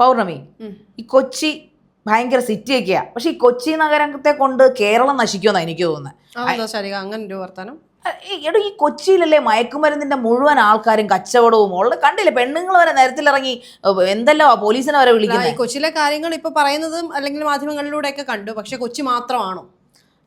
പൗർണമി. ഈ കൊച്ചി ഭയങ്കര സിറ്റിയൊക്കെയാ. പക്ഷെ ഈ കൊച്ചി നഗരത്തെ കൊണ്ട് കേരളം നശിക്കുമെന്നാ എനിക്ക് തോന്നുന്നത് അങ്ങനെ ഒരു എടോ ഈ കൊച്ചിയിലല്ലേ മയക്കുമരുന്നിന്റെ മുഴുവൻ ആൾക്കാരും കച്ചവടവും? ഉള്ളത് കണ്ടില്ലേ പെണ്ണുങ്ങൾ വരെ നിരത്തിലിറങ്ങി എന്തെല്ലോ പോലീസിനെ വരെ വിളിക്കുന്നത് കൊച്ചിയിലെ കാര്യങ്ങൾ ഇപ്പൊ പറയുന്നതും അല്ലെങ്കിൽ മാധ്യമങ്ങളിലൂടെ ഒക്കെ കണ്ടു. പക്ഷെ കൊച്ചി മാത്രമാണോ?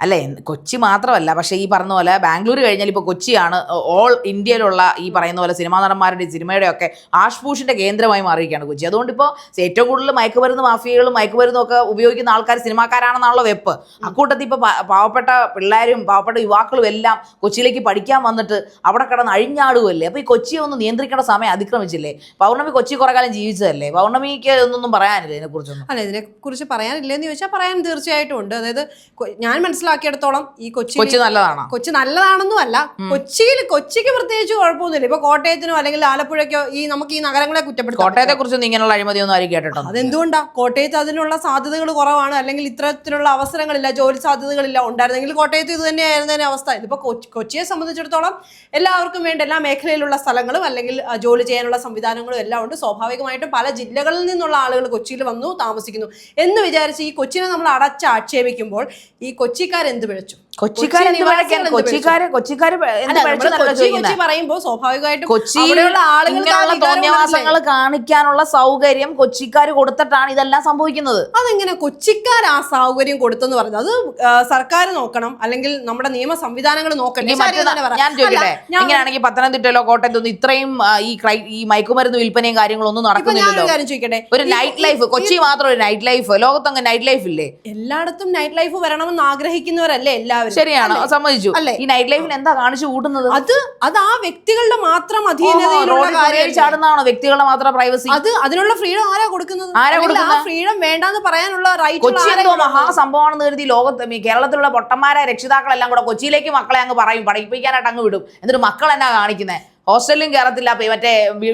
അല്ല? കൊച്ചി മാത്രമല്ല പക്ഷേ ഈ പറഞ്ഞ പോലെ ബാംഗ്ലൂർ കഴിഞ്ഞാൽ ഇപ്പോൾ കൊച്ചിയാണ് ഓൾ ഇന്ത്യയിലുള്ള ഈ പറയുന്ന പോലെ സിനിമാ നടന്മാരുടെ സിനിമയുടെ ഒക്കെ ആഷ്പൂഷിന്റെ കേന്ദ്രമായി മാറിയിരിക്കുകയാണ് കൊച്ചി. അതുകൊണ്ട് ഇപ്പോൾ ഏറ്റവും കൂടുതൽ മയക്കുമരുന്ന് മാഫിയകളും മയക്കുമരുന്നും ഒക്കെ ഉപയോഗിക്കുന്ന ആൾക്കാർ സിനിമാക്കാരാണെന്നുള്ള വെപ്പ്. അക്കൂട്ടത്തിൽ ഇപ്പോൾ പാവപ്പെട്ട പിള്ളേരും പാവപ്പെട്ട യുവാക്കളും എല്ലാം കൊച്ചിയിലേക്ക് പഠിക്കാൻ വന്നിട്ട് അവിടെ കിടന്ന് അഴിഞ്ഞാടുകയല്ലേ? അപ്പോൾ ഈ കൊച്ചിയെ ഒന്ന് നിയന്ത്രിക്കേണ്ട സമയം അതിക്രമിച്ചില്ലേ? പൗർണമി കൊച്ചി കുറേ കാലം ജീവിച്ചതല്ലേ? പൗർണമിക്ക് ഒന്നും പറയാനില്ല ഇതിനെക്കുറിച്ചൊന്നും? അല്ല ഇതിനെക്കുറിച്ച് പറയാനില്ലെന്ന് ചോദിച്ചാൽ പറയാൻ തീർച്ചയായിട്ടും ഉണ്ട്. അതായത് ഞാൻ ഞാൻ മനസ്സിലാക്കിയിടത്തോളം ഈ കൊച്ചി കൊച്ചി നല്ലതാണ്? കൊച്ചി നല്ലതാണെന്നും അല്ല കൊച്ചിയിൽ കൊച്ചിക്ക് പ്രത്യേകിച്ച് കുഴപ്പമൊന്നുമില്ല. ഇപ്പൊ കോട്ടയത്തിനോ അല്ലെങ്കിൽ ആലപ്പുഴയ്ക്കോ ഈ നമുക്ക് ഈ നഗരങ്ങളെ കുറ്റപ്പെടുത്തും കോട്ടയത്തെ കുറിച്ച് ഇങ്ങനെയുള്ള അഴിമതിയൊന്നും ആരും കേട്ടിട്ടോ അതെന്തുകൊണ്ടാ? കോട്ടയത്ത് അതിനുള്ള സാധ്യതകൾ കുറവാണ്. അല്ലെങ്കിൽ ഇത്തരത്തിലുള്ള അവസരങ്ങളില്ല ജോലി സാധ്യതകളില്ല ഉണ്ടായിരുന്നെങ്കിൽ കോട്ടയത്ത് ഇത് തന്നെയായിരുന്നതിന് അവസ്ഥ. ഇതിപ്പോ കൊച്ചിയെ സംബന്ധിച്ചിടത്തോളം എല്ലാവർക്കും വേണ്ട എല്ലാ മേഖലയിലുള്ള സ്ഥലങ്ങളും അല്ലെങ്കിൽ ജോലി ചെയ്യാനുള്ള സംവിധാനങ്ങളും എല്ലാം ഉണ്ട്. സ്വാഭാവികമായിട്ടും പല ജില്ലകളിൽ നിന്നുള്ള ആളുകൾ കൊച്ചിയിൽ വന്നു താമസിക്കുന്നു എന്ന് വിചാരിച്ച് ഈ കൊച്ചിനെ നമ്മൾ അടച്ച് ആക്ഷേപിക്കുമ്പോൾ ഈ കൊച്ചിക്കാർ എന്ത് വിളിച്ചു? പഴക്കാൻ എന്ത് കൊച്ചിക്കാര് കൊച്ചിക്കാര് എന്ത് അല്ല, നമ്മൾ പഴിച്ചെന്നല്ല കൊച്ചി പറയുമ്പോൾ സ്വാഭാവികമായിട്ടും തോന്നിയവാസങ്ങൾ കാണിക്കാനുള്ള സൗകര്യം കൊച്ചിക്കാർ കൊടുത്തിട്ടാണ് ഇതെല്ലാം സംഭവിക്കുന്നത്. അതെങ്ങനെ കൊച്ചിക്കാർ ആ സൗകര്യം കൊടുത്തെന്ന് പറഞ്ഞത്? അത് സർക്കാർ നോക്കണം അല്ലെങ്കിൽ നമ്മുടെ നിയമ സംവിധാനങ്ങൾ നോക്കണം. ഞാൻ ചോദിക്കട്ടെ? ഇങ്ങനെയാണെങ്കിൽ പത്തനംതിട്ടയിലോ കോട്ടയത്തൊന്നും ഇത്രയും ഈ ഈ മയക്കുമരുന്ന് വിൽപ്പനയും കാര്യങ്ങളൊന്നും നടക്കുന്നില്ലല്ലോ. ചോദിക്കട്ടെ? ഒരു നൈറ്റ് ലൈഫ് കൊച്ചി മാത്രം ഒരു നൈറ്റ് ലൈഫ് ലോകത്തങ്ങ് നൈറ്റ് ലൈഫ് ഇല്ലേ? എല്ലായിടത്തും നൈറ്റ് ലൈഫ് വരണമെന്ന് ആഗ്രഹിക്കുന്നവരല്ലേ എല്ലാവരും? ശരിയാണ്. സമ്മതിച്ചു? ഈ നൈറ്റ് ലൈഫിൽ എന്താ കാണിച്ചു കൂട്ടുന്നത്? അത് അത് ആ വ്യക്തികളുടെ മാത്രം അധീനതയിലുള്ള ചാടുന്നതാണോ വ്യക്തികളുടെ മാത്രം പ്രൈവസി അത് അതിനുള്ള ഫ്രീഡം ആരാ കൊടുക്കുന്നത്? ആരാ കൊടുക്കുന്നത്? ഫ്രീഡം വേണ്ടെന്ന് പറയാനുള്ള റൈറ്റ് എന്തോ മഹാസംഭവമാണെന്ന് കരുതി ലോകത്ത് കേരളത്തിലുള്ള പൊട്ടന്മാരായ രക്ഷിതാക്കളെല്ലാം കൂടെ കൊച്ചിയിലേക്ക് മക്കളെ അങ്ങ് പറയും. പഠിപ്പിക്കാനായിട്ട് അങ്ങ് വിടും. എന്നിട്ട് മക്കൾ എന്നാ കാണിക്കുന്നത് ഹോസ്റ്റലിലും കയറത്തില്ല മറ്റേ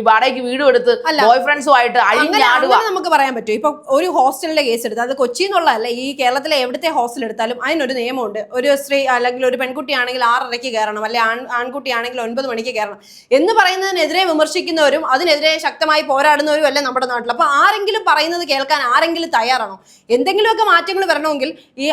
വാടകയ്ക്ക് വീടും എടുത്ത്. ബോയ് ഫ്രണ്ട്സുമായിട്ട് അഴിഞ്ഞാടുക നമുക്ക് പറയാൻ പറ്റും. ഇപ്പൊ ഒരു ഹോസ്റ്റലിന്റെ കേസ് എടുത്ത് അത് കൊച്ചി എന്നുള്ളതല്ല ഈ കേരളത്തിലെ എവിടുത്തെ ഹോസ്റ്റൽ എടുത്താലും അതിനൊരു നിയമമുണ്ട്. ഒരു സ്ത്രീ അല്ലെങ്കിൽ ഒരു പെൺകുട്ടിയാണെങ്കിൽ ആറരയ്ക്ക് കയറണം അല്ലെ ആൺ ആൺകുട്ടിയാണെങ്കിൽ ഒൻപത് മണിക്ക് കയറണം എന്ന് പറയുന്നതിനെതിരെ വിമർശിക്കുന്നവരും അതിനെതിരെ ശക്തമായി പോരാടുന്നവരും അല്ലേ നമ്മുടെ നാട്ടിൽ. അപ്പൊ ആരെങ്കിലും പറയുന്നത് കേൾക്കാൻ ആരെങ്കിലും തയ്യാറാണോ? എന്തെങ്കിലുമൊക്കെ മാറ്റങ്ങൾ വരണമെങ്കിൽ ഈ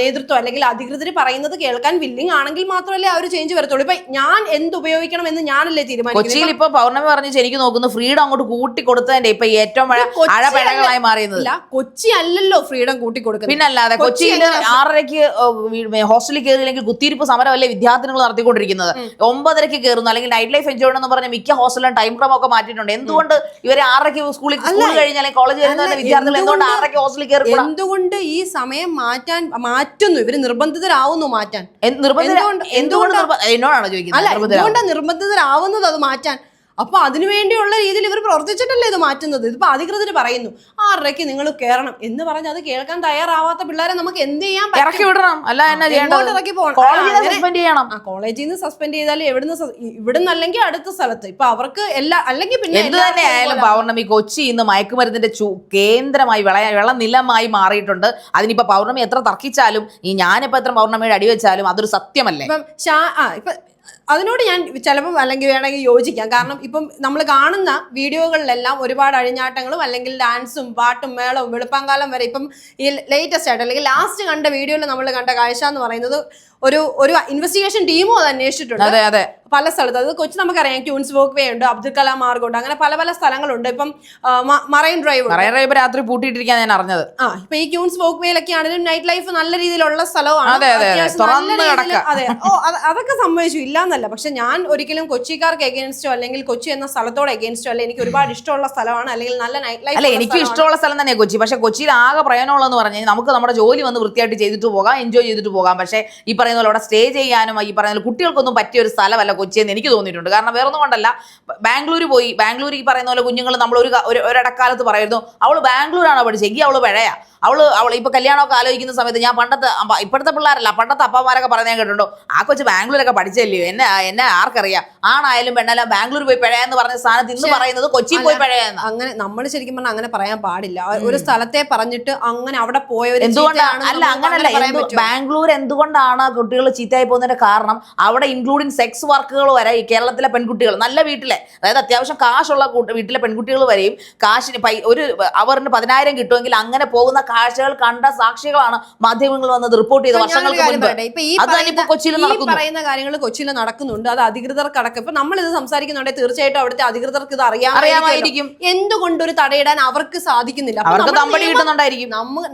നേതൃത്വം അല്ലെങ്കിൽ അധികൃതർ പറയുന്നത് കേൾക്കാൻ വില്ലിങ് ആണെങ്കിൽ മാത്രമല്ലേ ആ ഒരു ചേഞ്ച് വരത്തുള്ളൂ. ഇപ്പൊ ഞാൻ എന്ത് ഉപയോഗിക്കണം എന്ന് ഞാനല്ലേ കൊച്ചിയിൽ ഇപ്പൊ പൗർണമി പറഞ്ഞ് ശരിക്ക് നോക്കുന്നു. ഫ്രീഡം അങ്ങോട്ട് കൂട്ടി കൊടുത്തതിന്റെ ഇപ്പൊ ഏറ്റവും അഴപിഴകളായി മാറിയത്. കൊച്ചി അല്ലല്ലോ ഫ്രീഡം കൂട്ടി കൊടുക്കുന്നത് പിന്നെ അല്ലാതെ കൊച്ചിയിൽ ആറരയ്ക്ക് ഹോസ്റ്റലിൽ കയറിയില്ലെങ്കിൽ കുത്തിയിരിപ്പ് സമരമല്ലേ വിദ്യാർത്ഥികൾ നടത്തിക്കൊണ്ടിരിക്കുന്നത്? ഒമ്പതരയ്ക്ക് കയറുന്നു അല്ലെങ്കിൽ നൈറ്റ് ലൈഫ് എൻജോയ് എന്ന് പറഞ്ഞ മിക്ക ഹോസ്റ്റലിലും ടൈം ക്രമം ഒക്കെ മാറ്റിയിട്ടുണ്ട്. എന്തുകൊണ്ട് ഇവരെ ആറരയ്ക്ക് സ്കൂളിൽ സ്കൂൾ കഴിഞ്ഞാൽ കോളേജ് വരുന്ന വിദ്യാർത്ഥികൾ എന്തുകൊണ്ട് ആറരയ്ക്ക് ഹോസ്റ്റലിൽ കയറി എന്തുകൊണ്ട് ഈ സമയം മാറ്റാൻ മാറ്റുന്നു? ഇവർ നിർബന്ധിതരാവുന്നു മാറ്റാൻ. എന്തുകൊണ്ട്- ചോദിക്കുന്നത് നിർബന്ധം എന്തുകൊണ്ടാണ് അത് മാറ്റാൻ. അപ്പൊ അതിനു വേണ്ടിയുള്ള രീതിയിൽ ഇവർ പ്രവർത്തിച്ചിട്ടല്ലേ ഇത് മാറ്റുന്നത്. ഇതിപ്പോ അധികൃതർ പറയുന്നു ആറരയ്ക്ക് നിങ്ങൾ കയറണം എന്ന് പറഞ്ഞ് അത് കേൾക്കാൻ തയ്യാറാവാത്ത പിള്ളേരെ നമുക്ക് എന്ത് ചെയ്യാൻ? ഇറക്കി വിടണം. അല്ല എന്നാ ഇറക്കി പോകണം? കോളേജിൽ നിന്ന് സസ്പെൻഡ് ചെയ്താലും എവിടുന്ന് ഇവിടുന്ന് അല്ലെങ്കിൽ അടുത്ത സ്ഥലത്ത്. ഇപ്പൊ അവർക്ക് എല്ലാ അല്ലെങ്കിൽ പിന്നെ എന്ത് തന്നെ ആയാലും പൗർണമി കൊച്ചി ഇന്ന് മയക്കുമരുന്നിന്റെ കേന്ദ്രമായി വിള വിളനിലമായി മാറിയിട്ടുണ്ട്. അതിനിപ്പോ പൗർണമി എത്ര തർക്കിച്ചാലും ഈ ഞാനിപ്പോ എത്ര പൗർണമിയുടെ അടിവെച്ചാലും അതൊരു സത്യമല്ലേ? ഇപ്പം അതിനോട് ഞാൻ ചിലപ്പോൾ അല്ലെങ്കിൽ വേണമെങ്കിൽ യോജിക്കാം. കാരണം ഇപ്പം നമ്മൾ കാണുന്ന വീഡിയോകളിലെല്ലാം ഒരുപാട് അഴിഞ്ഞാട്ടങ്ങളും അല്ലെങ്കിൽ ഡാൻസും പാട്ടും മേളവും വെളുപ്പാങ്കാലം വരെ ഇപ്പം ഈ ലേറ്റസ്റ്റ് ആയിട്ട് അല്ലെങ്കിൽ ലാസ്റ്റ് കണ്ട വീഡിയോയിൽ നമ്മൾ കണ്ട കാഴ്ച എന്ന് പറയുന്നത് ഒരു ഒരു ഇൻവെസ്റ്റിഗേഷൻ ടീമും അത് അന്വേഷിച്ചിട്ടുണ്ട്. അതെ അതെ. പല സ്ഥലത്ത് അത് കൊച്ചി നമുക്കറിയാം ക്യൂൻസ് വോക്ക് വേ ഉണ്ട് അബ്ദുൽ കലാം മാർഗ് ഉണ്ട് അങ്ങനെ പല പല സ്ഥലങ്ങളുണ്ട്. ഇപ്പം മറൈൻ ഡ്രൈവ് മറൈൻ ഡ്രൈവ് രാത്രി പൂട്ടിയിട്ടിരിക്കാൻ ഞാൻ അറിഞ്ഞത്. ആ ഇപ്പൊ ഈ ക്യൂൻസ് വോക്ക് വേയിലൊക്കെ ആണെങ്കിലും നൈറ്റ് ലൈഫ് നല്ല രീതിയിലുള്ള സ്ഥലമാണ്. അതെ. ഓ അതൊക്കെ സംഭവിച്ചു. ഇല്ലാന്നല്ല. പക്ഷെ ഞാൻ ഒരിക്കലും കൊച്ചിക്കാർക്ക് എഗൈൻസ്റ്റോ അല്ലെങ്കിൽ കൊച്ചി എന്ന സ്ഥലത്തോട് എഗൈൻസ്റ്റോ അല്ല എനിക്ക് ഒരുപാട് ഇഷ്ടമുള്ള സ്ഥലമാണ് അല്ലെങ്കിൽ നല്ല നൈറ്റ് ലൈഫ് അല്ല എനിക്ക് ഇഷ്ടമുള്ള സ്ഥലം തന്നെ കൊച്ചി. പക്ഷെ കൊച്ചിയിൽ ആകെ പ്രയോജനമുള്ളതെന്ന് പറഞ്ഞാൽ നമുക്ക് നമ്മുടെ ജോലി വന്ന് വൃത്തിയായിട്ട് ചെയ്തിട്ട് പോകാം എൻജോയ് ചെയ്തിട്ട് പോകാം. പക്ഷേ ഈ പറയുന്ന പോലെ അവിടെ സ്റ്റേ ചെയ്യാനും ഈ പറയുന്ന കുട്ടികൾക്കൊന്നും പറ്റിയ ഒരു സ്ഥലമല്ല കൊച്ചി എന്ന് എനിക്ക് തോന്നിയിട്ടുണ്ട്. കാരണം വേറെ ഒന്നും കൊണ്ടല്ല. ബാംഗ്ലൂർ പോയി. ബാംഗ്ലൂർ ഈ പറയുന്ന പോലെ കുഞ്ഞുങ്ങൾ നമ്മൾ ഒരു ഒരു ഒരിടക്കാലത്ത് പറയുന്നു അവൾ ബാംഗ്ലൂരാണോ പഠിച്ചെങ്കിൽ അവൾ പഴയാ. അവൾ അവൾ ഇപ്പൊ കല്യാണമൊക്കെ ആലോചിക്കുന്ന സമയത്ത് ഞാൻ പണ്ടത്തെ ഇപ്പോഴത്തെ പിള്ളേരല്ല പണ്ടത്തെ അപ്പന്മാരൊക്കെ പറഞ്ഞാൽ കേട്ടിട്ടുണ്ടോ? ആ കൊച്ച് ബാംഗ്ലൂരൊക്കെ പഠിച്ചല്ലയോ? എന്നെ എന്നെ ആർക്കറിയാം? ആണായാലും പെണ്ണല്ല ബാംഗ്ലൂർ പോയി പഴയെന്ന് പറഞ്ഞ സ്ഥാനത്ത് ഇന്ന് പറയുന്നത് കൊച്ചി പോയി പഴയ അങ്ങനെ നമ്മൾ ശരിക്കും പറഞ്ഞാൽ അങ്ങനെ പറയാൻ പാടില്ല. ഒരു സ്ഥലത്തെ പറഞ്ഞിട്ട് അങ്ങനെ അവിടെ പോയവർ എന്തുകൊണ്ടാണ് അല്ല അങ്ങനെയല്ല അങ്ങനല്ല? ബാംഗ്ലൂർ എന്തുകൊണ്ടാണ് കുട്ടികൾ ചീത്തയായി പോകുന്നതിന്റെ കാരണം അവിടെ ഇൻക്ലൂഡിങ് സെക്സ് വർക്കുകൾ വരെ ഈ കേരളത്തിലെ പെൺകുട്ടികൾ നല്ല വീട്ടിലെ അതായത് അത്യാവശ്യം കാശുള്ള വീട്ടിലെ പെൺകുട്ടികൾ വരെയും കാശിന് പൈ ഒരു അവറിന് പതിനായിരം കിട്ടുമെങ്കിൽ അങ്ങനെ പോകുന്ന കാഴ്ചകൾ കണ്ട സാക്ഷികളാണ് മാധ്യമങ്ങൾ വന്നത് റിപ്പോർട്ട് ചെയ്ത വർഷങ്ങൾക്ക് മുൻപ്. കൊച്ചിയിൽ പറയുന്ന കാര്യങ്ങൾ കൊച്ചിയിൽ നടക്കുന്നുണ്ട്. അത് അധികൃതർക്കടക്കം. ഇപ്പൊ നമ്മൾ ഇത് സംസാരിക്കുന്നുണ്ടെങ്കിൽ തീർച്ചയായിട്ടും അവിടുത്തെ അധികൃതർക്ക് ഇത് അറിയാമായിരിക്കും. അറിയാമായിരിക്കും. എന്തുകൊണ്ട് ഒരു തടയിടാൻ അവർക്ക് സാധിക്കുന്നില്ല?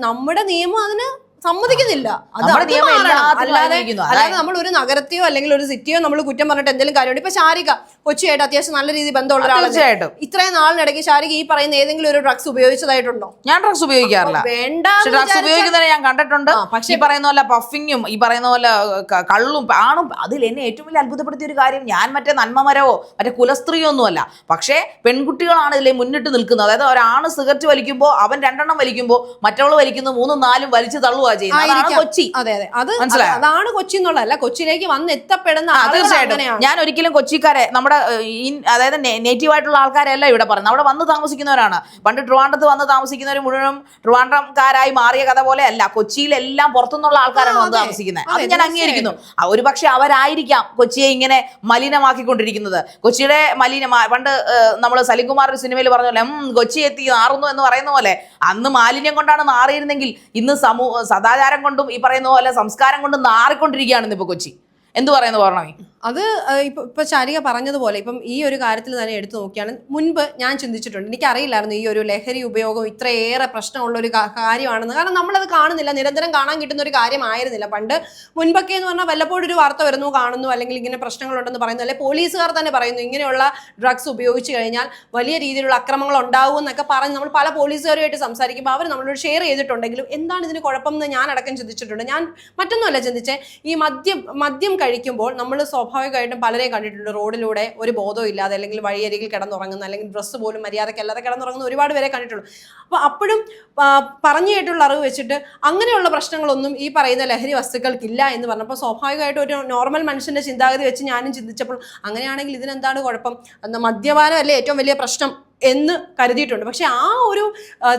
നമ്മുടെ നിയമം അതിന് സമ്മതിക്കുന്നില്ല. അത് അത് മാറണം. അല്ലാതെ അല്ലാതെ നമ്മൾ ഒരു നഗരത്തെയോ അല്ലെങ്കിൽ ഒരു സിറ്റിയോ നമ്മൾ കുറ്റം പറഞ്ഞിട്ട് എന്തെങ്കിലും കാര്യമുണ്ട്. ഇപ്പൊ ശാരിക കൊച്ചിയായിട്ട് അത്യാവശ്യം നല്ല രീതിയിൽ ബന്ധമുള്ള ഒരാളാണ് തീർച്ചയായിട്ടും. ഇത്രയും നാളിനിടയ്ക്ക് ശാരിക ഈ പറയുന്ന ഏതെങ്കിലും ഒരു ഡ്രഗ്സ് ഉപയോഗിച്ചതായിട്ടുണ്ടോ? ഞാൻ ഡ്രഗ്സ് ഉപയോഗിക്കാറില്ല. വേണ്ട പക്ഷെ ഡ്രഗ്സ് ഉപയോഗിക്കുന്നതിനെ ഞാൻ കണ്ടിട്ടുണ്ട്. പക്ഷെ ഈ പറയുന്ന പോലെ പഫിങ്ങും ഈ പറയുന്ന പോലെ ക- കള്ളും ആണും അതിൽ എന്നെ ഏറ്റവും വലിയ അത്ഭുതപ്പെടുത്തിയ ഒരു കാര്യം ഞാൻ മറ്റേ നന്മമരവോ മറ്റേ കുലസ്ത്രീയോ ഒന്നുമല്ല പക്ഷേ പെൺകുട്ടികളാണ് ഇതിലെ മുന്നിട്ട് നിൽക്കുന്നത്. അതായത് ഒരാണ് സിഗരറ്റ് വലിക്കുമ്പോൾ അവൻ രണ്ടെണ്ണം വലിക്കുമ്പോൾ മറ്റവൾ വലിക്കുന്നു മൂന്നും നാലും വലിച്ചു തള്ളുക ചെയ്യുന്നത്. അതാണ് കൊച്ചി. അതെ അതെ. അത് അതാണ് കൊച്ചി എന്നുള്ളതല്ല കൊച്ചിയിലേക്ക് വന്ന് എത്തപ്പെടുന്ന തീർച്ചയായിട്ടും. ഞാൻ ഒരിക്കലും കൊച്ചിക്കാരെ നമ്മുടെ അതായത് നേറ്റീവ് ആയിട്ടുള്ള ആൾക്കാരല്ല ഇവിടെ പറയുന്നത്. അവിടെ വന്ന് താമസിക്കുന്നവരാണ്. പണ്ട് ട്രിവാൻഡ്രത്ത് വന്ന് താമസിക്കുന്നവർ മുഴുവനും ട്രിവാൻഡ്രംകാരായി മാറിയ കഥ പോലെ അല്ല കൊച്ചിയിലെല്ലാം പുറത്തുനിന്നുള്ള ആൾക്കാരാണ് വന്ന്. താമസിക്കുന്നത് അതെ, ഞാൻ അംഗീകരിക്കുന്നു. ഒരു പക്ഷെ അവരായിരിക്കാം കൊച്ചിയെ ഇങ്ങനെ മലിനമാക്കിക്കൊണ്ടിരിക്കുന്നത്. കൊച്ചിയുടെ മലിന പണ്ട് നമ്മൾ സലിംകുമാർ ഒരു സിനിമയിൽ പറഞ്ഞ പോലെ "ഉം, കൊച്ചി എത്തി നാറുന്നു എന്ന് പറയുന്ന പോലെ അന്ന് മാലിന്യം കൊണ്ടാണ് നാറിയിരുന്നെങ്കിൽ ഇന്ന് സമൂഹ സദാചാരം കൊണ്ടും ഈ പറയുന്ന പോലെ സംസ്കാരം കൊണ്ടും നാറിക്കൊണ്ടിരിക്കുകയാണ് ഇന്ന് ഇപ്പൊ കൊച്ചി. എന്ത് പറയുന്നു പറഞ്ഞേ അത് ഇപ്പം ഇപ്പൊ ചാരിക പറഞ്ഞതുപോലെ ഇപ്പം ഈ ഒരു കാര്യത്തിൽ തന്നെ എടുത്തു നോക്കിയാണ് മുൻപ് ഞാൻ ചിന്തിച്ചിട്ടുണ്ട്. എനിക്ക് അറിയില്ലായിരുന്നു ഈ ഒരു ലഹരി ഉപയോഗം ഇത്രയേറെ പ്രശ്നമുള്ള ഒരു കാര്യമാണെന്ന്. കാരണം നമ്മളത് കാണുന്നില്ല. നിരന്തരം കാണാൻ കിട്ടുന്ന ഒരു കാര്യമായിരുന്നില്ല. പണ്ട് മുൻപൊക്കെ എന്ന് പറഞ്ഞാൽ വല്ലപ്പോഴും ഒരു വാർത്ത വരുന്നു കാണുന്നു അല്ലെങ്കിൽ ഇങ്ങനെ പ്രശ്നങ്ങളുണ്ടെന്ന് പറയുന്നു. അല്ലെങ്കിൽ പോലീസുകാർ തന്നെ പറയുന്നു ഇങ്ങനെയുള്ള ഡ്രഗ്സ് ഉപയോഗിച്ച് കഴിഞ്ഞാൽ വലിയ രീതിയിലുള്ള അക്രമങ്ങൾ ഉണ്ടാവും എന്നൊക്കെ പറഞ്ഞ് നമ്മൾ പല പോലീസുകാരുമായിട്ട് സംസാരിക്കുമ്പോൾ അവർ നമ്മളോട് ഷെയർ ചെയ്തിട്ടുണ്ടെങ്കിലും എന്താണ് ഇതിന് കുഴപ്പം എന്ന് ഞാൻ അടക്കം ചിന്തിച്ചിട്ടുണ്ട്. ഞാൻ മറ്റൊന്നുമല്ല ചിന്തിച്ചേ ഈ മദ്യം മദ്യം കഴിക്കുമ്പോൾ നമ്മൾ സ്വാഭാവികമായിട്ടും പലരെയും കണ്ടിട്ടുണ്ട്. റോഡിലൂടെ ഒരു ബോധവും ഇല്ലാതെ അല്ലെങ്കിൽ വഴിയരികിൽ കിടന്നുറങ്ങുന്ന അല്ലെങ്കിൽ ഡ്രസ്സ് പോലും മര്യാദയ്ക്കല്ലാതെ കിടന്നുറങ്ങുന്ന ഒരുപാട് പേരെ കണ്ടിട്ടുള്ളൂ. അപ്പോൾ അപ്പോഴും പറഞ്ഞു കേട്ടുള്ള അറിവ് വെച്ചിട്ട് അങ്ങനെയുള്ള പ്രശ്നങ്ങളൊന്നും ഈ പറയുന്ന ലഹരി വസ്തുക്കൾക്കില്ല എന്ന് പറഞ്ഞപ്പോൾ സ്വാഭാവികമായിട്ടും ഒരു നോർമൽ മനുഷ്യന്റെ ചിന്താഗതി വെച്ച് ഞാനും ചിന്തിച്ചപ്പോൾ അങ്ങനെയാണെങ്കിൽ ഇതിനെന്താണ് കുഴപ്പം? എന്നാൽ മദ്യപാനമല്ലേ ഏറ്റവും വലിയ പ്രശ്നം? എന്ന് കരുതിയിട്ടുണ്ട്. പക്ഷെ ആ ഒരു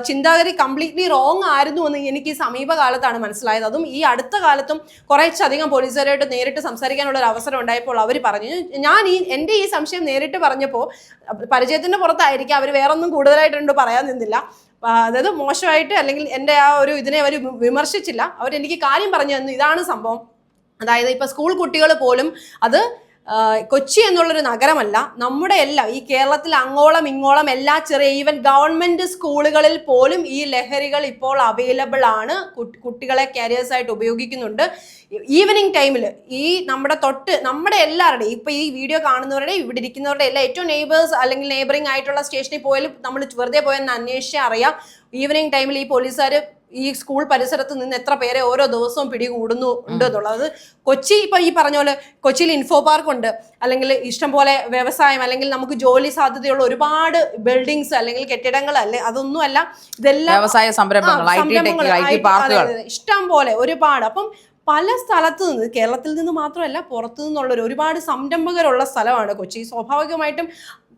ചിന്താഗതി കംപ്ലീറ്റ്ലി റോങ് ആയിരുന്നു എന്ന് എനിക്ക് സമീപകാലത്താണ് മനസ്സിലായത്. അതും ഈ അടുത്ത കാലത്തും കുറച്ചധികം പോലീസുകാരായിട്ട് നേരിട്ട് സംസാരിക്കാനുള്ള ഒരു അവസരം ഉണ്ടായപ്പോൾ അവർ പറഞ്ഞു. ഞാൻ ഈ എന്റെ ഈ സംശയം നേരിട്ട് പറഞ്ഞപ്പോൾ പരിചയത്തിന്റെ പുറത്തായിരിക്കും. അവർ വേറൊന്നും കൂടുതലായിട്ടുണ്ട് പറയാൻ നിന്നില്ല. അതായത് മോശമായിട്ട് അല്ലെങ്കിൽ എന്റെ ആ ഒരു ഇതിനെ അവർ വിമർശിച്ചില്ല. അവർ എനിക്ക് കാര്യം പറഞ്ഞു തന്നു. ഇതാണ് സംഭവം. അതായത് ഇപ്പം സ്കൂൾ കുട്ടികൾ പോലും അത് കൊച്ചി എന്നുള്ളൊരു നഗരമല്ല. നമ്മുടെ എല്ലാം ഈ കേരളത്തിൽ അങ്ങോളം ഇങ്ങോളം എല്ലാ ചെറിയ ഈവൻ ഗവൺമെന്റ് സ്കൂളുകളിൽ പോലും ഈ ലഹരികൾ ഇപ്പോൾ അവൈലബിൾ ആണ്. കുട്ടികളെ കാരിയേഴ്സ് ആയിട്ട് ഉപയോഗിക്കുന്നുണ്ട്. ഈവനിങ് ടൈമിൽ ഈ നമ്മുടെ തൊട്ട് നമ്മുടെ എല്ലാവരുടെയും ഇപ്പൊ ഈ വീഡിയോ കാണുന്നവരുടെ ഇവിടെ ഇരിക്കുന്നവരുടെ എല്ലാം ഏറ്റവും നെയ്ബേഴ്സ് അല്ലെങ്കിൽ നെയ്ബറിംഗ് ആയിട്ടുള്ള സ്റ്റേഷനിൽ പോയാലും നമ്മൾ വെറുതെ പോയെന്ന് അന്വേഷിച്ചാൽ അറിയാം. ഈവനിങ് ടൈമിൽ ഈ പോലീസുകാർ ഈ സ്കൂൾ പരിസരത്ത് നിന്ന് എത്ര പേരെ ഓരോ ദിവസവും പിടികൂടുന്നു ഉണ്ട് എന്നുള്ളത്. കൊച്ചി ഇപ്പൊ ഈ പറഞ്ഞ പോലെ കൊച്ചിയിൽ ഇൻഫോ പാർക്ക് ഉണ്ട്. അല്ലെങ്കിൽ ഇഷ്ടംപോലെ വ്യവസായം അല്ലെങ്കിൽ നമുക്ക് ജോലി സാധ്യതയുള്ള ഒരുപാട് ബിൽഡിങ്സ് അല്ലെങ്കിൽ കെട്ടിടങ്ങൾ അല്ലെ? അതൊന്നുമല്ല ഇതെല്ലാം വ്യവസായ സംരംഭങ്ങൾ ഇഷ്ടം പോലെ ഒരുപാട്. അപ്പം പല സ്ഥലത്ത് നിന്ന് കേരളത്തിൽ നിന്ന് മാത്രമല്ല പുറത്തു നിന്നുള്ള ഒരുപാട് സംരംഭകരുള്ള സ്ഥലമാണ് കൊച്ചി. സ്വാഭാവികമായിട്ടും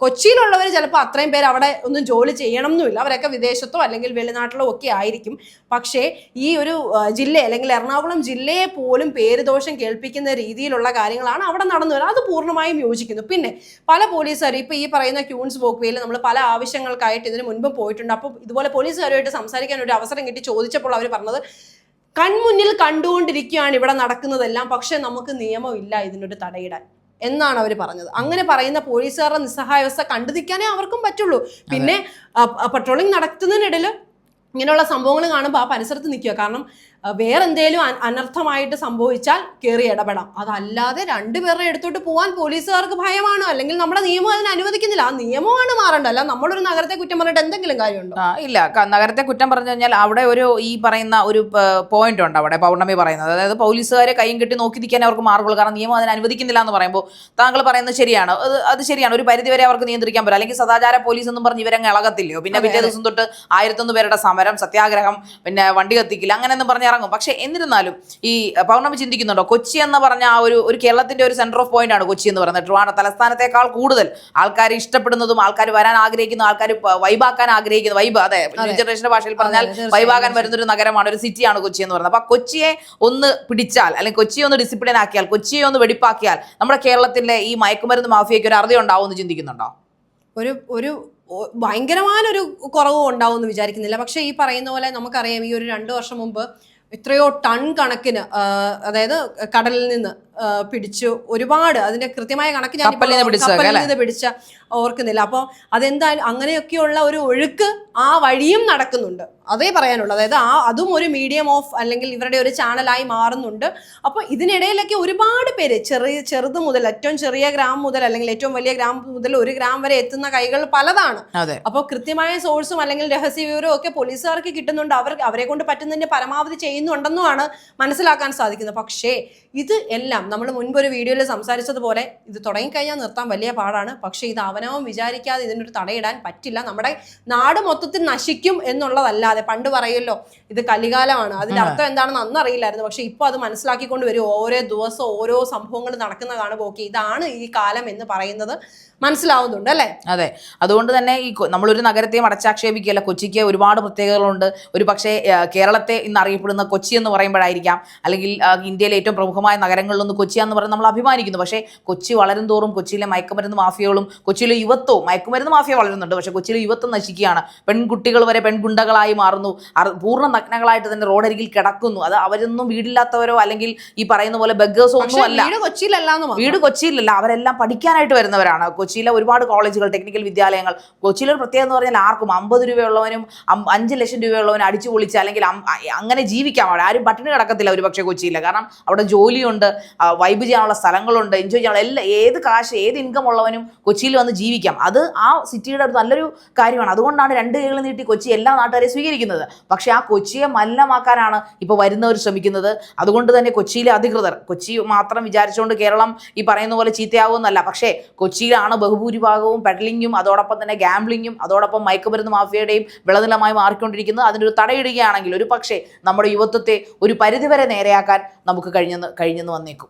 കൊച്ചിയിലുള്ളവർ ചിലപ്പോൾ അത്രയും പേര് അവിടെ ഒന്നും ജോലി ചെയ്യണം എന്നുമില്ല അവരൊക്കെ വിദേശത്തോ അല്ലെങ്കിൽ വെളിനാട്ടിലോ ഒക്കെ ആയിരിക്കും. പക്ഷേ ഈ ഒരു ജില്ല അല്ലെങ്കിൽ എറണാകുളം ജില്ലയെ പോലും പേരുദോഷം കേൾപ്പിക്കുന്ന രീതിയിലുള്ള കാര്യങ്ങളാണ് അവിടെ നടന്നു വരുന്നത്. അത് പൂർണമായും യോജിക്കുന്നു. പിന്നെ പല പോലീസുകാർ ഇപ്പോൾ ഈ പറയുന്ന ക്യൂൺസ് പോക്കുവയിൽ നമ്മൾ പല ആവശ്യങ്ങൾക്കായിട്ട് ഇതിന് മുൻപ് പോയിട്ടുണ്ട്. അപ്പോൾ ഇതുപോലെ പോലീസുകാരുമായിട്ട് സംസാരിക്കാൻ ഒരു അവസരം കിട്ടി ചോദിച്ചപ്പോൾ അവർ പറഞ്ഞത് കൺമുന്നിൽ കണ്ടുകൊണ്ടിരിക്കുകയാണ് ഇവിടെ നടക്കുന്നതെല്ലാം. പക്ഷേ നമുക്ക് നിയമമില്ല ഇതിനൊരു തടയിടാൻ. എന്നാണ് അവർ പറഞ്ഞത്. അങ്ങനെ പറയുന്ന പോലീസുകാരുടെ നിസ്സഹായാവസ്ഥ കണ്ടുതിക്കാനേ അവർക്കും പറ്റുള്ളൂ. പിന്നെ പട്രോളിംഗ് നടത്തുന്നതിനിടയിൽ ഇങ്ങനെയുള്ള സംഭവങ്ങൾ കാണുമ്പോൾ ആ പരിസരത്ത് നിൽക്കുക. കാരണം ആ, വേറെ എന്തേലും അനർത്ഥമായിട്ട് സംഭവിച്ചാൽ കയറി ഇടപെടാം. അതല്ലാതെ രണ്ടുപേരുടെ എടുത്തോട്ട് പോകാൻ പോലീസുകാർക്ക് ഭയമാണോ? അല്ലെങ്കിൽ നമ്മുടെ നിയമം അതിന് അനുവദിക്കുന്നില്ല. ആ നിയമമാണ് മാറേണ്ടത്. അല്ല നമ്മളൊരു നഗരത്തെ കുറ്റം പറഞ്ഞിട്ട് എന്തെങ്കിലും കാര്യമുണ്ടോ? ആ, ഇല്ല. നഗരത്തെ കുറ്റം പറഞ്ഞു കഴിഞ്ഞാൽ അവിടെ ഒരു ഈ പറയുന്ന ഒരു പോയിന്റ് ഉണ്ട് അവിടെ പൗർണമി പറയുന്നത്. അതായത് പോലീസുകാരെ കൈയും കെട്ടി നോക്കി നിൽക്കാൻ അവർക്ക് മാർഗുള്ളൂ കാരണം നിയമം അതിന് അനുവദിക്കുന്നില്ല എന്ന് പറയുമ്പോൾ താങ്കൾ പറയുന്നത് ശരിയാണ്. അത് അത് ശരിയാണ്. ഒരു പരിധിവരെ അവർക്ക് നിയന്ത്രിക്കാൻ പറ്റും അല്ലെങ്കിൽ സദാചാര പോലീസ് എന്നും പറഞ്ഞ് ഇവരങ്ങ് ഇളകത്തില്ലയോ പിന്നെ വിജയ പിറ്റേ ദിവസം തൊട്ട് ആയിരത്തൊന്ന് പേരുടെ സമരം സമരം സത്യാഗ്രഹം പിന്നെ വണ്ടി കത്തിക്കില്ല അങ്ങനെയൊന്നും പറഞ്ഞ് ഇറങ്ങും. പക്ഷെ എന്നിരുന്നാലും ഈ പൗർണമി ചിന്തിക്കുന്നുണ്ടോ? കൊച്ചി എന്ന് പറഞ്ഞ ആ ഒരു ഒരു കേരളത്തിന്റെ ഒരു സെന്റർ ഓഫ് പോയിന്റ് ആണ് കൊച്ചി എന്ന് പറയുന്നത്. ട്രിവാണ തലസ്ഥാനത്തെക്കാൾ കൂടുതൽ ആൾക്കാർ ഇഷ്ടപ്പെടുന്നതും ആൾക്കാർ വരാൻ ആഗ്രഹിക്കുന്ന ആൾക്കാർ വൈബാക്കാൻ ആഗ്രഹിക്കുന്ന വൈബ് അതെ ന്യൂ ജനറേഷന്റെ ഭാഷയിൽ പറഞ്ഞാൽ വൈബാക്കാൻ വൈബാകാൻ വരുന്ന ഒരു നഗരമാണ് ഒരു സിറ്റിയാണ് കൊച്ചി എന്ന് പറയുന്നത്. അപ്പൊ കൊച്ചിയെ ഒന്ന് പിടിച്ചാൽ അല്ലെങ്കിൽ കൊച്ചിയെ ഒന്ന് ഡിസിപ്ലിൻ ആക്കിയാൽ കൊച്ചിയെ ഒന്ന് വെടിപ്പാക്കിയാൽ നമ്മുടെ കേരളത്തിലെ ഈ മയക്കുമരുന്ന് മാഫിയയ്ക്ക് ഒരു അറുതി ഉണ്ടാവും എന്ന് ചിന്തിക്കുന്നുണ്ടോ? ഒരു ഒരു ഭയങ്കരമായൊരു കുറവും ഉണ്ടാവും എന്ന് വിചാരിക്കുന്നില്ല. പക്ഷേ ഈ പറയുന്ന പോലെ നമുക്കറിയാം ഈ ഒരു രണ്ട് വർഷം മുമ്പ് എത്രയോ ടൺ കണക്കിന് അതായത് കടലിൽ നിന്ന് പിടിച്ചു ഒരുപാട്. അതിന്റെ കൃത്യമായ കണക്ക് ഞാൻ പിടിച്ച ഓർക്കുന്നില്ല. അപ്പോൾ അതെന്തായാലും അങ്ങനെയൊക്കെയുള്ള ഒരു ഒഴുക്ക് ആ വഴിയും നടക്കുന്നുണ്ട്. അതേ പറയാനുള്ളൂ. അതായത് ആ അതും ഒരു മീഡിയം ഓഫ് അല്ലെങ്കിൽ ഇവരുടെ ഒരു ചാനലായി മാറുന്നുണ്ട്. അപ്പോൾ ഇതിനിടയിലൊക്കെ ഒരുപാട് പേര് ചെറിയ ചെറുത് മുതൽ ഏറ്റവും ചെറിയ ഗ്രാം മുതൽ അല്ലെങ്കിൽ ഏറ്റവും വലിയ ഗ്രാം മുതൽ ഒരു ഗ്രാം വരെ എത്തുന്ന കൈകൾ പലതാണ്. അപ്പോൾ കൃത്യമായ സോഴ്സും അല്ലെങ്കിൽ രഹസ്യ വിവരവും ഒക്കെ പോലീസുകാർക്ക് കിട്ടുന്നുണ്ട്. അവർ അവരെ കൊണ്ട് പറ്റുന്നതിന്റെ പരമാവധി ചെയ്യുന്നുണ്ടെന്നുമാണ് മനസ്സിലാക്കാൻ സാധിക്കുന്നത്. പക്ഷേ ഇത് എല്ലാം നമ്മൾ മുൻപ് ഒരു വീഡിയോയിൽ സംസാരിച്ചതുപോലെ ഇത് തുടങ്ങിക്കഴിഞ്ഞാൽ നിർത്താൻ വലിയ പാടാണ്. പക്ഷേ ഇത് അവനവൻ വിചാരിക്കാതെ ഇതിനൊരു തടയിടാൻ പറ്റില്ല. നമ്മുടെ നാട് മൊത്തത്തിൽ നശിക്കും എന്നുള്ളതല്ലാതെ പണ്ട് പറയുമല്ലോ ഇത് കലികാലമാണ്. അതിന്റെ അർത്ഥം എന്താണെന്ന് അന്ന് അറിയില്ലായിരുന്നു. പക്ഷെ ഇപ്പൊ അത് മനസ്സിലാക്കിക്കൊണ്ട് വരും. ഓരോ ദിവസവും ഓരോ സംഭവങ്ങൾ നടക്കുന്ന കാണുമ്പോൾ ഓക്കെ ഇതാണ് ഈ കാലം എന്ന് പറയുന്നത്. മനസ്സിലാവുന്നുണ്ട് അല്ലേ? അതെ. അതുകൊണ്ട് തന്നെ ഈ നമ്മളൊരു നഗരത്തെയും അടച്ചാക്ഷേപിക്കുകയല്ല. കൊച്ചിക്ക് ഒരുപാട് പ്രത്യേകതകളുണ്ട്. ഒരു പക്ഷേ കേരളത്തെ ഇന്ന് അറിയപ്പെടുന്ന കൊച്ചി എന്ന് പറയുമ്പോഴായിരിക്കാം. അല്ലെങ്കിൽ ഇന്ത്യയിലെ ഏറ്റവും പ്രമുഖമായ നഗരങ്ങളിലൊന്ന് കൊച്ചിയാന്ന് പറഞ്ഞ് നമ്മൾ അഭിമാനിക്കുന്നു. പക്ഷേ കൊച്ചി വളരും തോറും കൊച്ചിയിലെ മയക്കുമരുന്ന് മാഫിയകളും കൊച്ചിയിലെ യുവത്വവും മയക്കുമരുന്ന് മാഫിയ വളരുന്നുണ്ട്. പക്ഷേ കൊച്ചിയിലെ യുവത്വം നശിക്കുകയാണ്. പെൺകുട്ടികൾ വരെ പെൺഗുണ്ടകളായി മാറുന്നു. പൂർണ നഗ്നകളായിട്ട് തന്നെ റോഡരികിൽ കിടക്കുന്നു. അത് അവരൊന്നും വീടില്ലാത്തവരോ അല്ലെങ്കിൽ ഈ പറയുന്ന പോലെ ബഗ്ഗേഴ്സോ ഒന്നും അല്ല വീട് കൊച്ചിയിലല്ലാന്ന് മാത്രം. വീട് കൊച്ചിയിലല്ല. അവരെല്ലാം പഠിക്കാനായിട്ട് വരുന്നവരാണ്. കൊച്ചിയിലെ ഒരുപാട് കോളേജുകൾ ടെക്നിക്കൽ വിദ്യാലയങ്ങൾ. കൊച്ചിയിലെ ഒരു പ്രത്യേകത എന്ന് പറഞ്ഞാൽ ആർക്കും അമ്പത് രൂപയുള്ളവനും അഞ്ച് ലക്ഷം രൂപയുള്ളവനും അടിച്ചു പൊളിച്ച് അല്ലെങ്കിൽ അങ്ങനെ ജീവിക്കാം അവിടെ ആരും പട്ടിണി കിടക്കത്തില്ല ഒരു പക്ഷേ കൊച്ചിയിൽ കാരണം അവിടെ ജോലിയുണ്ട് വൈബ് ചെയ്യാനുള്ള സ്ഥലങ്ങളുണ്ട് എൻജോയ് ചെയ്യാനുള്ള എല്ലാ ഏത് കാശ് ഏത് ഇൻകം ഉള്ളവനും കൊച്ചിയിൽ വന്ന് ജീവിക്കാം. അത് ആ സിറ്റിയുടെ ഒരു നല്ലൊരു കാര്യമാണ്. അതുകൊണ്ടാണ് രണ്ട് കൈകൾ നീട്ടി കൊച്ചി എല്ലാ നാട്ടുകാരെയും സ്വീകരിക്കുന്നത്. പക്ഷേ ആ കൊച്ചിയെ മലിനമാക്കാനാണ് ഇപ്പോൾ വരുന്നവർ ശ്രമിക്കുന്നത്. അതുകൊണ്ട് തന്നെ കൊച്ചിയിലെ അധികൃതർ കൊച്ചി മാത്രം വിചാരിച്ചുകൊണ്ട് കേരളം ഈ പറയുന്ന പോലെ ചീത്തയാകുമെന്നല്ല പക്ഷേ കൊച്ചിയിലാണ് ബഹുഭൂരിഭാഗവും പെഡലിങ്ങും അതോടൊപ്പം തന്നെ ഗാംബ്ലിങ്ങും അതോടൊപ്പം മയക്കുമരുന്ന് മാഫിയയുടെയും വിളനിലമായി മാറിക്കൊണ്ടിരിക്കുന്നത് അതിനൊരു തടയിടുകയാണെങ്കിൽ ഒരു പക്ഷേ നമ്മുടെ യുവത്വത്തെ ഒരു പരിധിവരെ നേരെയാക്കാൻ നമുക്ക് കഴിഞ്ഞെന്ന് കഴിഞ്ഞെന്ന് വന്നേക്കും.